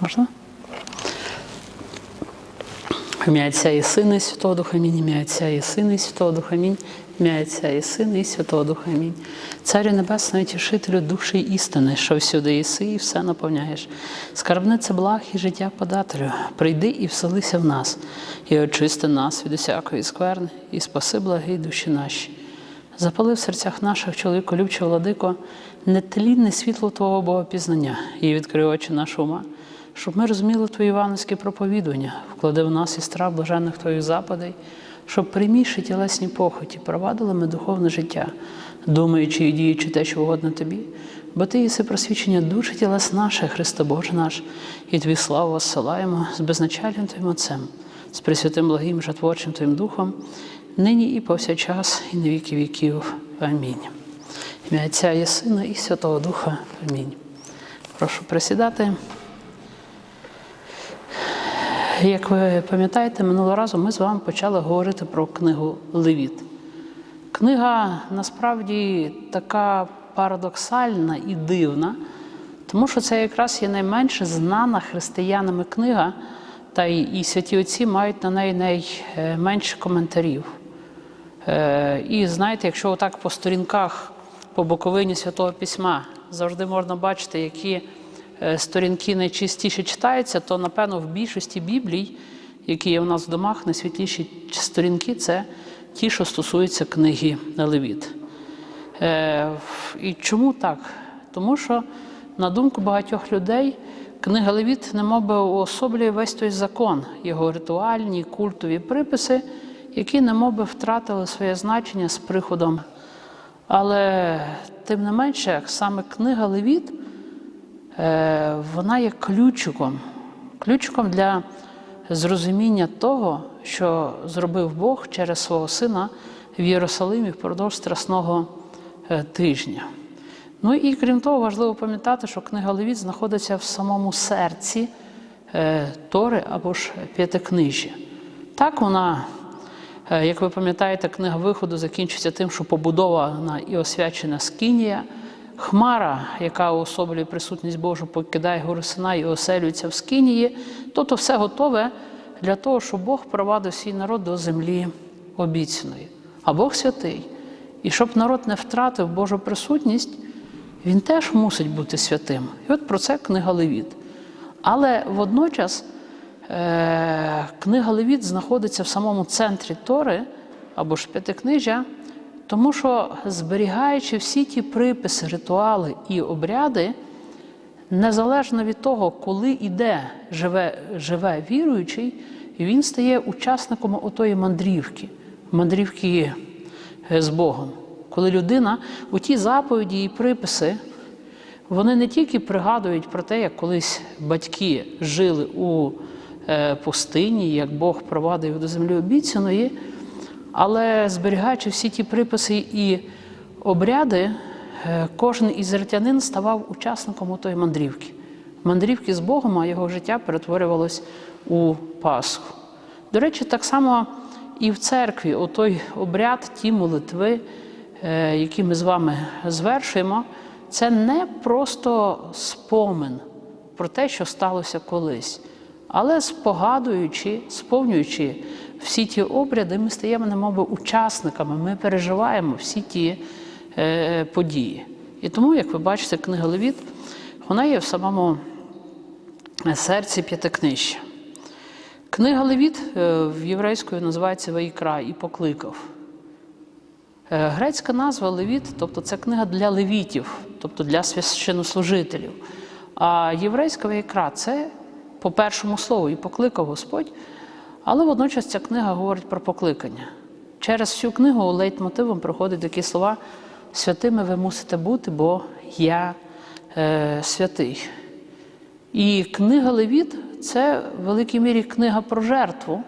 Можна? Ім'я Отця і Сина, і Святого Духа Амінь. Ім'я Отця і Сина, і Святого Духа Амінь. Ім'я Отця і Сина, і Святого Духа Амінь. Царю Небесний, тішителю душі істини, що всюди єси і все наповняєш. Скарбниця благ і життя подателю. Прийди і вселися в нас, і очисти нас від усякої скверни, і спаси благі душі наші. Запали в серцях наших, чоловіко, любче владико, нетлінне світло Твого Богопізнання і відкрий очі нашого ума, щоб ми розуміли Твої івановські проповідування, вклади в нас і страх блаженних Твоїх западей, щоб прийміши тілесні похоті, провадили ми духовне життя, думаючи і діючи те, що угодно Тобі, бо Ти єси просвічення душі тілес наших, Христо Боже наш, і Твій славу воссилаємо з безначальним Твоїм Отцем, з Пресвятим благим жатворчим Твоїм Духом, нині і повсякчас, і на віки віків. Амінь. Ім'я Отця і Сина, і Святого Духа. Амінь. Прошу присідати. Як ви пам'ятаєте, минулого разу ми з вами почали говорити про книгу Левіт. Книга насправді така парадоксальна і дивна, тому що це якраз є найменше знана християнами книга, та і святі отці мають на неї найменше коментарів. Е, І знаєте, якщо отак по сторінках, по боковині Святого Письма завжди можна бачити, які сторінки найчистіше читаються, то напевно в більшості біблій, які є у нас в домах, найсвітліші сторінки це ті, що стосуються книги Левіт. Е, І чому так? Тому що, на думку багатьох людей, книга Левіт немовби уособлює весь той закон, його ритуальні, культові приписи, які немовби втратили своє значення з приходом. Але тим не менше, саме книга Левіт, е, вона є ключиком, ключиком для зрозуміння того, що зробив Бог через свого сина в Єрусалимі впродовж страсного е, тижня. Ну і крім того, важливо пам'ятати, що книга Левіт знаходиться в самому серці е, Тори або ж п'ятикнижжя. Так вона, е, як ви пам'ятаєте, книга виходу закінчується тим, що побудована і освячена скинія. Хмара, яка уособлює присутність Божу, покидає гору Сина і оселюється в скинії, тобто все готове для того, щоб Бог провадив свій народ до землі обіцяної. А Бог святий. І щоб народ не втратив Божу присутність, він теж мусить бути святим. І от про це книга Левіт. Але водночас е- книга Левіт знаходиться в самому центрі Тори або ж п'ятикнижжя, тому що, зберігаючи всі ті приписи, ритуали і обряди, незалежно від того, коли і де живе, живе віруючий, він стає учасником отої мандрівки, мандрівки з Богом. Коли людина у ті заповіді і приписи, вони не тільки пригадують про те, як колись батьки жили у пустині, як Бог провадив до землі обіцяної, але зберігаючи всі ті приписи і обряди, кожен ізраїльтянин ставав учасником тої мандрівки. Мандрівки з Богом, а його життя перетворювалось у Пасху. До речі, так само і в церкві отой обряд, ті молитви, які ми з вами звершуємо, це не просто спомин про те, що сталося колись, але спогадуючи, сповнюючи всі ті обряди, ми стаємо немоби учасниками, ми переживаємо всі ті е, події. І тому, як ви бачите, книга Левіт, вона є в самому серці п'ятикнижжя. Книга Левіт в єврейською називається Ваїкра і покликав. Грецька назва Левіт, тобто це книга для левітів, тобто для священнослужителів. А єврейська Ваїкра це по першому слову і покликав Господь. Але водночас ця книга говорить про покликання. Через всю книгу лейтмотивом проходять такі слова: святими ви мусите бути, бо я е, святий. І книга Левіт це в великій мірі книга про жертву,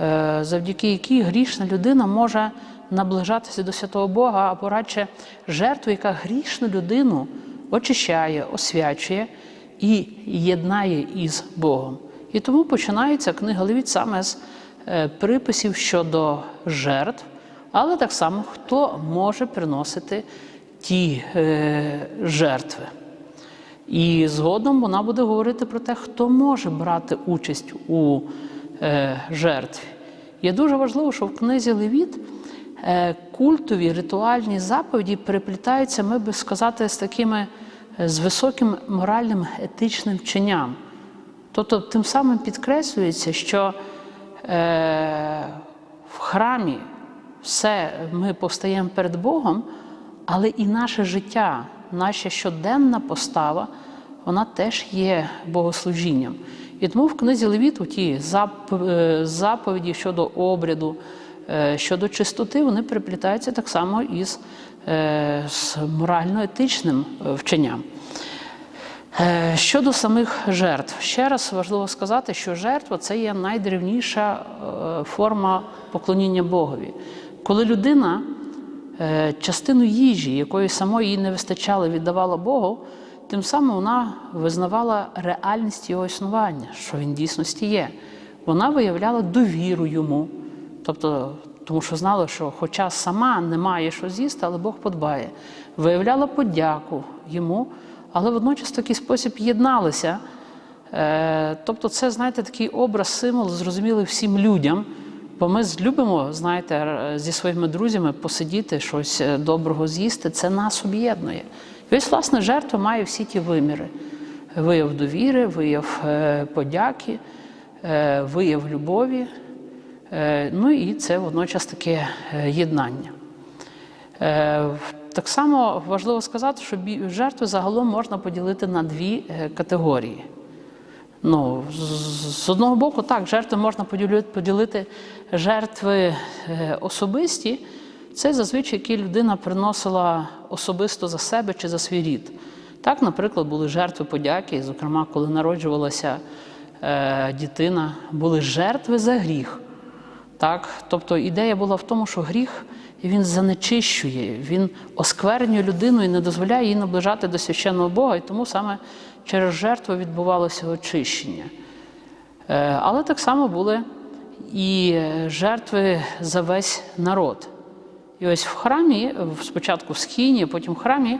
е, завдяки якій грішна людина може наближатися до святого Бога, або радше жертву, яка грішну людину очищає, освячує і єднає із Богом. І тому починається книга Левіт саме з приписів щодо жертв, але так само хто може приносити ті жертви. І згодом вона буде говорити про те, хто може брати участь у е, жертві. Є дуже важливо, що в книзі Левіт е, культові ритуальні заповіді переплітаються, ми би сказати, з такими е, з високим моральним етичним вченням. Тобто, тим самим підкреслюється, що е, в храмі все ми повстаємо перед Богом, але і наше життя, наша щоденна постава, вона теж є богослужінням. І тому в книзі Левіт ті е, заповіді щодо обряду, е, щодо чистоти, вони переплітаються так само із з морально-етичним е, вченням. Е, Щодо самих жертв, ще раз важливо сказати, що жертва це є найдревніша е, форма поклоніння Богові. Коли людина е, частину їжі, якої самої їй не вистачало, віддавала Богу, тим самим вона визнавала реальність його існування, що він дійсності є. Вона виявляла довіру йому, тобто, тому що знала, що хоча сама не має що з'їсти, але Бог подбає. Виявляла подяку йому, але водночас в такий спосіб єдналися. Е, Тобто, це, знаєте, такий образ, символ, зрозумілий всім людям. Бо ми любимо, знаєте, зі своїми друзями посидіти, щось е, доброго з'їсти. Це нас об'єднує. І ось, власне, жертва має всі ті виміри: вияв довіри, вияв е, подяки, вияв любові. Е, Ну і це водночас таке е, єднання. Е, Так само важливо сказати, що жертви загалом можна поділити на дві категорії. Ну, з- одного боку, так, жертви можна поділити, жертви особисті. Це зазвичай які людина приносила особисто за себе чи за свій рід. Так, наприклад, були жертви подяки, зокрема, коли народжувалася дитина, були жертви за гріх. Так? Тобто ідея була в тому, що гріх він занечищує, він осквернює людину і не дозволяє їй наближати до священного Бога, і тому саме через жертву відбувалося очищення. Е, Але так само були і е, жертви за весь народ. І ось в храмі, спочатку в схіні, потім в храмі,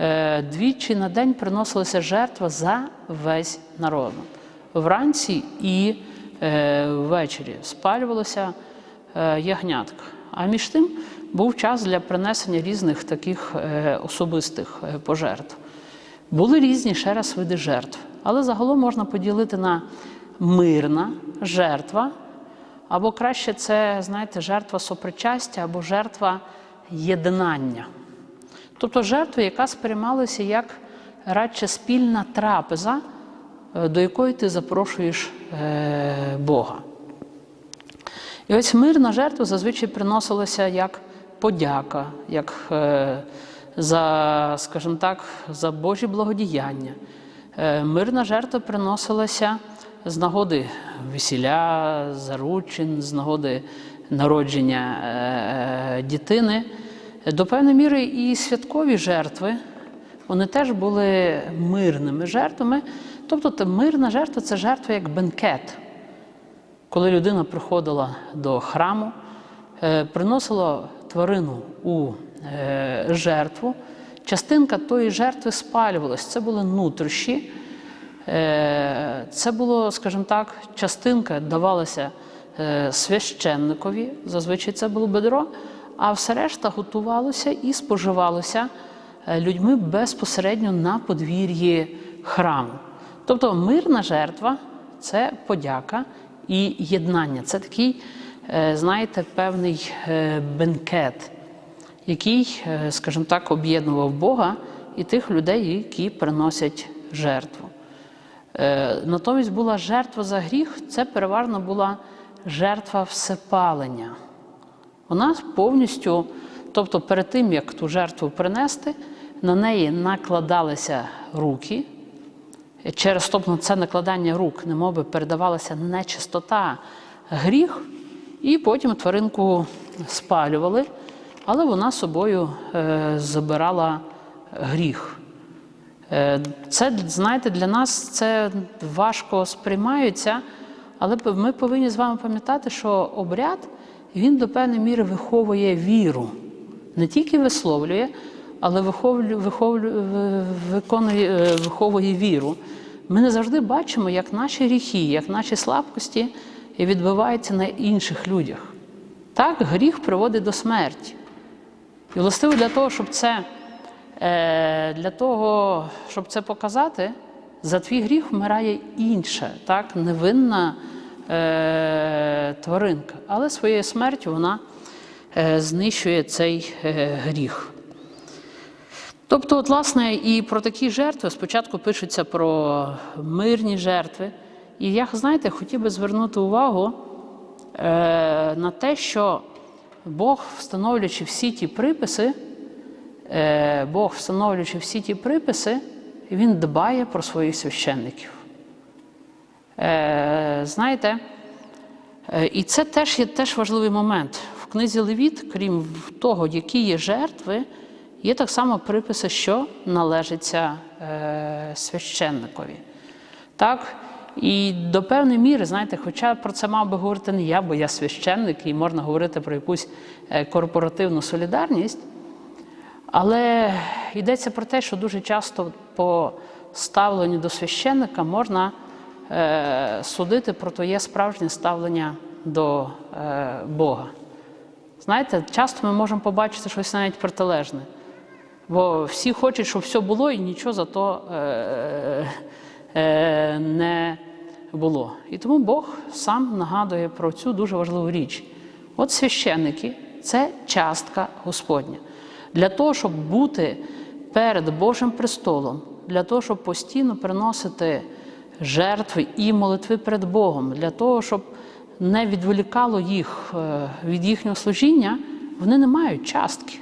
е, двічі на день приносилася жертва за весь народ. Вранці і ввечері спалювалося е, ягнятка. А між тим був час для принесення різних таких е, особистих е, пожертв. Були різні ще раз види жертв, але загалом можна поділити на мирна жертва, або краще це, знаєте, жертва сопричастя або жертва єднання. Тобто жертва, яка сприймалася як радше спільна трапеза, е, до якої ти запрошуєш е, Бога. І ось мирна жертва зазвичай приносилася як подяка, як е, за, скажімо так, за Божі благодіяння. Е, Мирна жертва приносилася з нагоди весілля, заручин, з нагоди народження е, дітини. До певної міри і святкові жертви, вони теж були мирними жертвами. Тобто мирна жертва це жертва як бенкет. Коли людина приходила до храму, е, приносила тварину у е, жертву, частинка тої жертви спалювалась. Це були нутрощі. Е, Це було, скажімо так, частинка давалася священникові, зазвичай це було бедро, а все решта готувалося і споживалося людьми безпосередньо на подвір'ї храму. Тобто мирна жертва це подяка і єднання. Це такий, е, знаєте, певний е, бенкет, який, е, скажімо так, об'єднував Бога і тих людей, які приносять жертву. Натомість була жертва за гріх, це переважно була жертва всепалення. Вона повністю, тобто перед тим, як ту жертву принести, на неї накладалися руки. Через тобто, це накладання рук, немови передавалася нечистота, гріх, і потім тваринку спалювали, але вона собою е, забирала гріх. Е, Це, знаєте, для нас це важко сприймається, але ми повинні з вами пам'ятати, що обряд він до певної міри виховує віру, не тільки висловлює, але виховлю, виховлю, виконує, е, виховує віру. Ми не завжди бачимо, як наші гріхи, як наші слабкості відбиваються на інших людях. Так, гріх приводить до смерті. І властиво для того, щоб це, е, для того, щоб це показати, за твій гріх вмирає інша, так, невинна е, тваринка. Але своєю смертю вона знищує цей гріх. Тобто, от, власне, і про такі жертви спочатку пишуться про мирні жертви. І я, знаєте, хотів би звернути увагу е, на те, що Бог, встановлюючи всі ті приписи, е, Бог, встановлюючи всі ті приписи, Він дбає про своїх священників. Е, знаєте, е, і це теж є теж важливий момент. В книзі Левіт, крім того, які є жертви, є так само приписи, що належиться е, священникові. Так? І до певної міри, знаєте, хоча про це мав би говорити не я, бо я священник, і можна говорити про якусь е, корпоративну солідарність. Але йдеться про те, що дуже часто по ставленню до священника можна е, судити про твоє справжнє ставлення до е, Бога. Знаєте, часто ми можемо побачити щось навіть протилежне. Бо всі хочуть, щоб все було, і нічого за то е, е, не було. І тому Бог сам нагадує про цю дуже важливу річ. От священники це частка Господня. Для того, щоб бути перед Божим престолом, для того, щоб постійно приносити жертви і молитви перед Богом, для того, щоб не відволікало їх е, від їхнього служіння, вони не мають частки.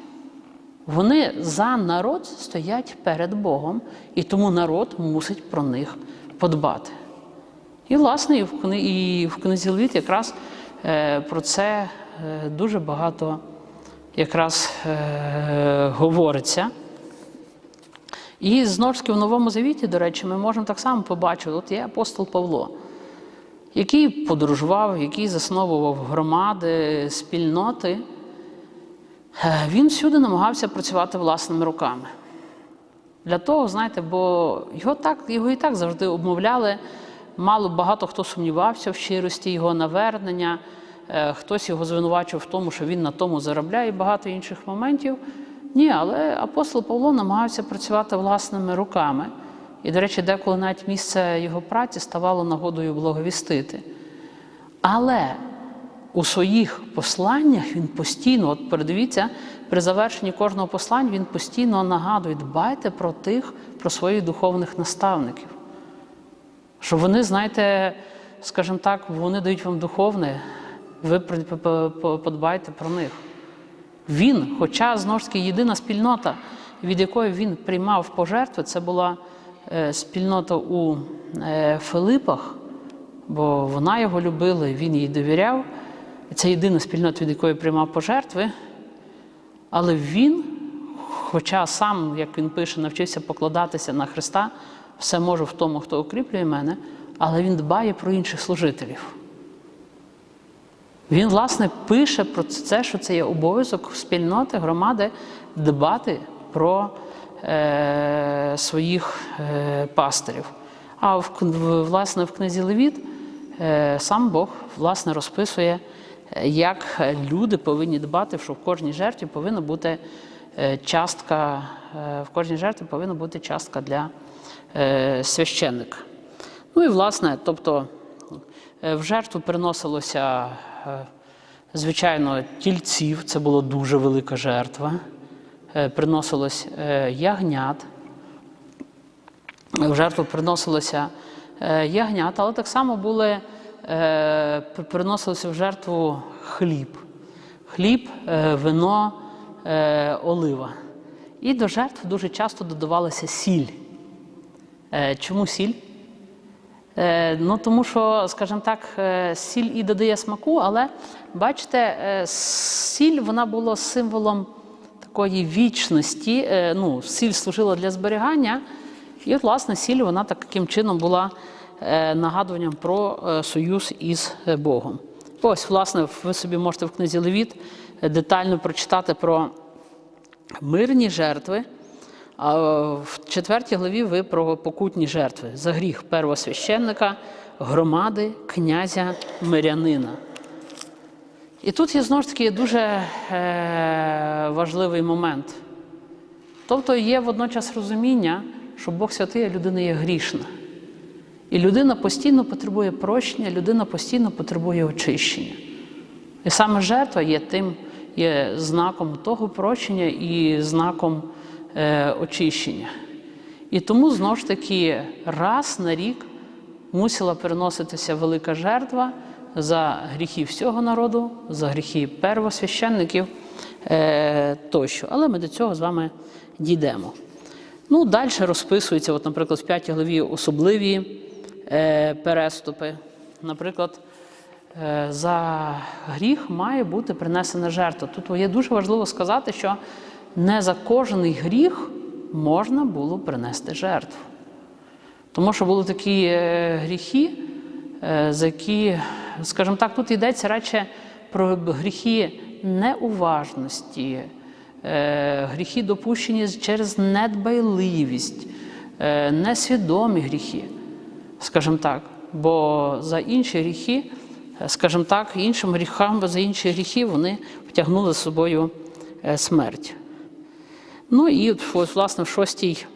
Вони за народ стоять перед Богом, і тому народ мусить про них подбати. І, власне, і в книзі Левіт якраз е, про це е, дуже багато якраз е, говориться. І знову ж таки в Новому Завіті, до речі, ми можемо так само побачити, от є апостол Павло, який подорожував, який засновував громади, спільноти. Е, Він всюди намагався працювати власними руками. Для того, знаєте, бо його так, його і так завжди обмовляли. Мало багато хто сумнівався в щирості його навернення, е, хтось його звинувачив в тому, що він на тому заробляє багато інших моментів. Ні, але апостол Павло намагався працювати власними руками. І, до речі, деколи навіть місце його праці ставало нагодою благовістити. Але у своїх посланнях він постійно, от передивіться, при завершенні кожного послання він постійно нагадує, дбайте про тих, про своїх духовних наставників. Що вони, знаєте, скажімо так, вони дають вам духовне, ви подбайте про них. Він, хоча знову ж таки єдина спільнота, від якої він приймав пожертви, це була е, спільнота у е, Филипах, бо вона його любила, він їй довіряв. Це єдина спільнота, від якої приймав пожертви. Але він, хоча сам, як він пише, навчився покладатися на Христа, все можу в тому, хто укріплює мене, але він дбає про інших служителів. Він, власне, пише про це, що це є обов'язок спільноти, громади дбати про е, своїх е, пастирів. А в, власне в книзі Левіт е, сам Бог власне розписує, як люди повинні дбати, що в кожній жертві повинна бути е, частка, е, в кожній жертві повинна бути частка для е, священника. Ну і власне, тобто в жертву приносилося, звичайно, тільців, це була дуже велика жертва. Приносилось ягнят. В жертву приносилося ягнят, але так само були, приносилося в жертву хліб. Хліб, е, вино, е, олива. І до жертв дуже часто додавалася сіль. Е, Чому сіль? Е, Ну, тому що, скажімо так, е, сіль і додає смаку, але бачите, е, сіль вона була символом такої вічності. Е, Ну, сіль служила для зберігання, і, от, власне, сіль вона таким чином була е, нагадуванням про е, союз із е, Богом. Ось, власне, ви собі можете в книзі Левіт е, детально прочитати про мирні жертви. А в четвертій главі ви про покутні жертви за гріх первосвященника, громади, князя, мирянина. І тут є знову ж таки дуже е, важливий момент. Тобто є водночас розуміння, що Бог святий, а людина є грішна. І людина постійно потребує прощення, людина постійно потребує очищення. І саме жертва є тим, є знаком того прощення і знаком е, очищення. І тому знову ж таки раз на рік мусила переноситися велика жертва за гріхи всього народу, за гріхи первосвященників е, тощо. Але ми до цього з вами дійдемо. Ну, далі розписується, от, наприклад, в 5 главі особливі переступи. Наприклад, е, за гріх має бути принесена жертва. Тут є дуже важливо сказати, що не за кожний гріх можна було принести жертву. Тому що були такі е, гріхи, е, за які, скажімо так, тут йдеться радше про гріхи неуважності, е, гріхи допущені через недбайливість, е, несвідомі гріхи, скажімо так. Бо за інші гріхи, е, скажімо так, іншим гріхам, за інші гріхи вони втягнули з собою е, смерть. Ну і ось, власне, в шостій,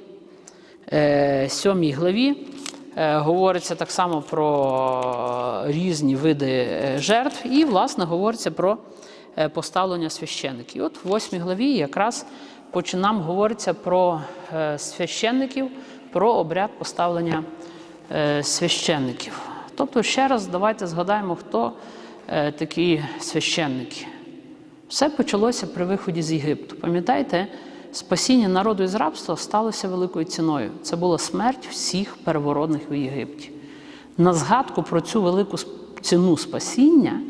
е, сьомій главі е, говориться так само про різні види е, жертв, і, власне, говориться про е, поставлення священиків. І от в восьмій главі якраз починам говориться про е, священників, про обряд поставлення е, священників. Тобто, ще раз давайте згадаємо, хто е, такі священники. Все почалося при виході з Єгипту. Пам'ятаєте, спасіння народу із рабства сталося великою ціною. Це була смерть всіх первородних в Єгипті. На згадку про цю велику ціну спасіння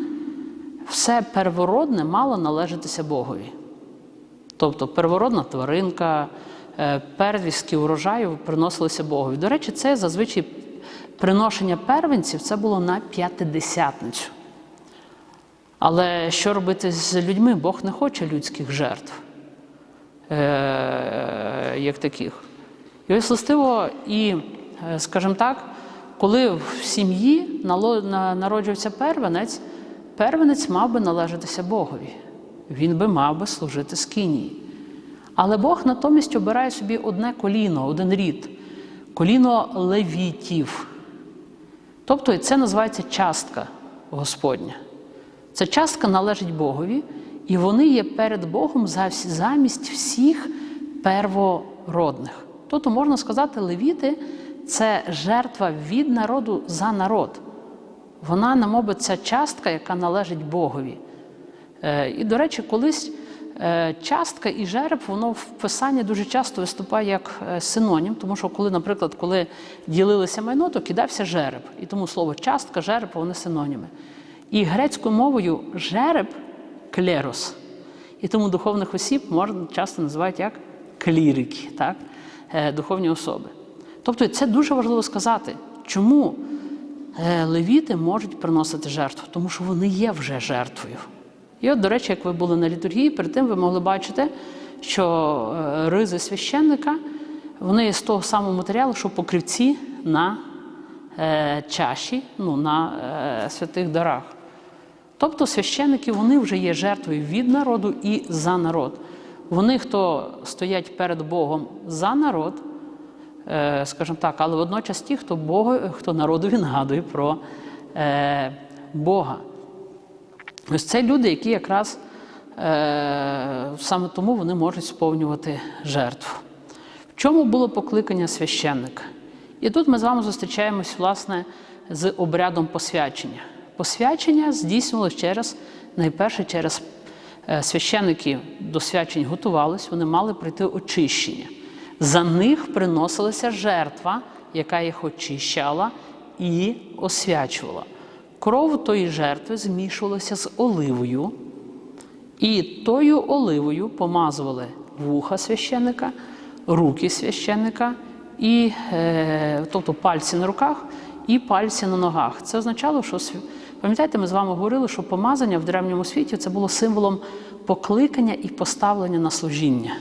все первородне мало належатися Богові. Тобто первородна тваринка, е, первістки урожаю приносилися Богові. До речі, це зазвичай приношення первенців це було на п'ятидесятницю. Але що робити з людьми? Бог не хоче людських жертв, е, як таких. І ось властиво, і, е, скажімо так, коли в сім'ї народжується первенець, первенець мав би належатися Богові. Він би мав би служити скинії. Але Бог натомість обирає собі одне коліно, один рід коліно левітів. Тобто це називається частка Господня. Ця частка належить Богові, і вони є перед Богом замість всіх первородних. Тобто, можна сказати, левіти це жертва від народу за народ. Вона, намоби, ця частка, яка належить Богові. Е, І, до речі, колись частка і жереб, воно в писанні дуже часто виступає як е, синонім, тому що, коли, наприклад, коли ділилися майно, то кидався жереб. І тому слово частка, жереб, вони синоніми. І грецькою мовою жереб клерос. І тому духовних осіб можна часто називати як клірики, так? Е, духовні особи. Тобто це дуже важливо сказати, чому е, левіти можуть приносити жертву, тому що вони є вже жертвою. І от, до речі, як ви були на літургії, перед тим ви могли бачити, що е, ризи священника вони є з того самого матеріалу, що покривці на е, чаші, ну, на е, святих дарах. Тобто священники вони вже є жертвою від народу і за народ. Вони, хто стоять перед Богом за народ, е, скажімо так, але водночас ті, хто Богу, хто народові нагадує про е, Бога. Ось це люди, які якраз е, саме тому вони можуть сповнювати жертву. В чому було покликання священника? І тут ми з вами зустрічаємось, власне, з обрядом посвячення. Посвячення здійснювалося через, найперше, через е, священники до свячень готувались, вони мали пройти очищення. За них приносилася жертва, яка їх очищала і освячувала. Кров тої жертви змішувалася з оливою, і тою оливою помазували вуха священника, руки священника, і, е, тобто пальці на руках і пальці на ногах. Це означало, що Пам'ятаєте, ми з вами говорили, що помазання в древньому світі це було символом покликання і поставлення на служіння.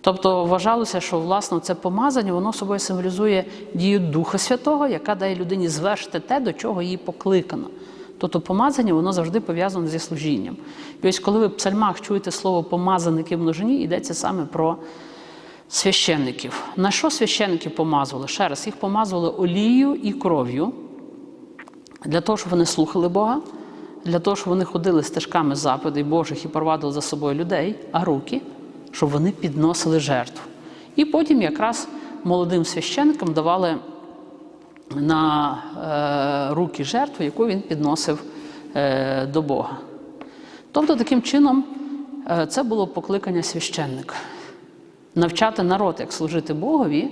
Тобто вважалося, що власне це помазання воно собою символізує дію Духа Святого, яка дає людині звершити те, до чого її покликано. Тобто помазання воно завжди пов'язане зі служінням. І ось коли ви в псальмах чуєте слово помазаники в множині, йдеться саме про священників. На що священники помазували? Ще раз, їх помазували олією і кров'ю для того, щоб вони слухали Бога, для того, щоб вони ходили стежками заповідей Божих і провадили за собою людей, а руки, щоб вони підносили жертву. І потім якраз молодим священникам давали на е, руки жертву, яку він підносив е, до Бога. Тобто, таким чином, е, це було покликання священника навчати народ, як служити Богові,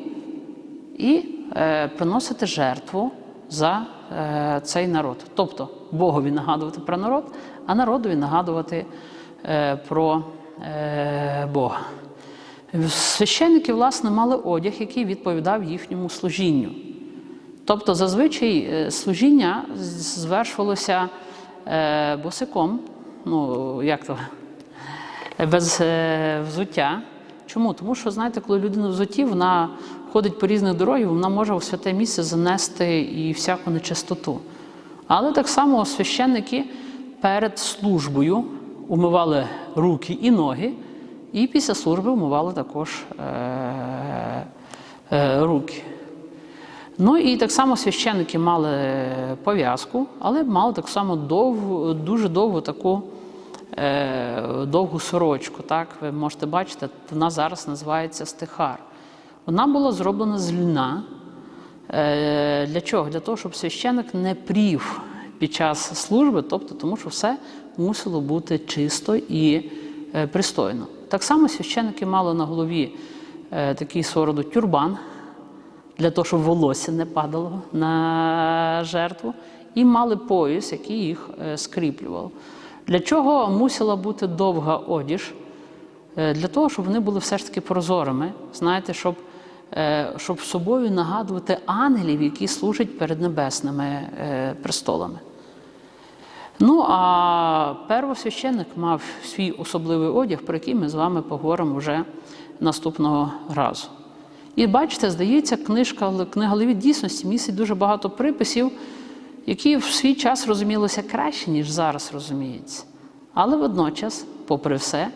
і е, приносити жертву за е, цей народ. Тобто Богові нагадувати про народ, а народові нагадувати е, про Бога. Священники, власне, мали одяг, який відповідав їхньому служінню. Тобто, зазвичай е, служіння звершувалося е, босиком, ну як то, без е, взуття. Чому? Тому що, знаєте, коли людина взуті, вона ходить по різних дорогах, вона може у святе місце занести і всяку нечистоту. Але так само священники перед службою умивали руки і ноги, і після служби умивали також е- е- руки. Ну і так само священники мали пов'язку, але мали так само довгу, дуже довгу таку е, довгу сорочку. Так? Ви можете бачити, вона зараз називається стихар. Вона була зроблена з льна. Для чого? Для того, щоб священик не прів під час служби, тобто тому, що все мусило бути чисто і е, пристойно. Так само священики мали на голові е, такий свого тюрбан для того, щоб волосся не падало на жертву, і мали пояс, який їх е, скріплював. Для чого мусила бути довга одіж? Для того, щоб вони були все ж таки прозорими, знаєте, щоб, щоб собою нагадувати ангелів, які служать перед небесними престолами. Ну, а первосвященник мав свій особливий одяг, про який ми з вами поговоримо вже наступного разу. І бачите, здається, книжка книга Левіт дійсності містить дуже багато приписів, які в свій час розумілися краще, ніж зараз розуміється. Але водночас, попри все,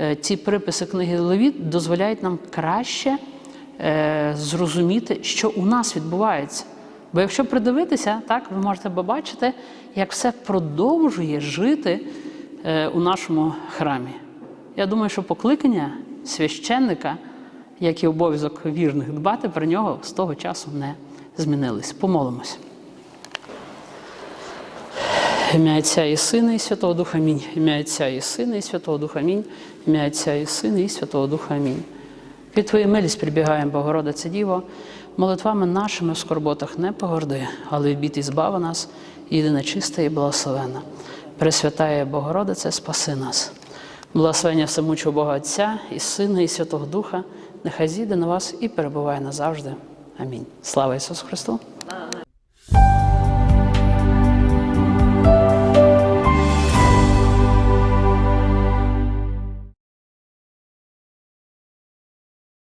е, ці приписи книги Левіт дозволяють нам краще е, зрозуміти, що у нас відбувається. Бо якщо придивитися, так, ви можете побачити, як все продовжує жити е, у нашому храмі. Я думаю, що покликання священника, як і обов'язок вірних дбати про нього, з того часу не змінились. Помолимось. Ім'я Отця і Сина, і Святого Духа Амінь. Ім'я Отця і Сина, і Святого Духа Амінь. Ім'я Отця і Сина, і Святого Духа Амінь. Під Твою милість прибігаємо, Богородице Діво, молитвами нашими в скорботах не погорди, але від бід і збави нас, єдина чиста і благословена. Пресвятає Богородице, спаси нас. Благословення всемучого Бога Отця і Сина, і Святого Духа, нехай зійде на вас і перебуває назавжди. Амінь. Слава Ісусу Христу!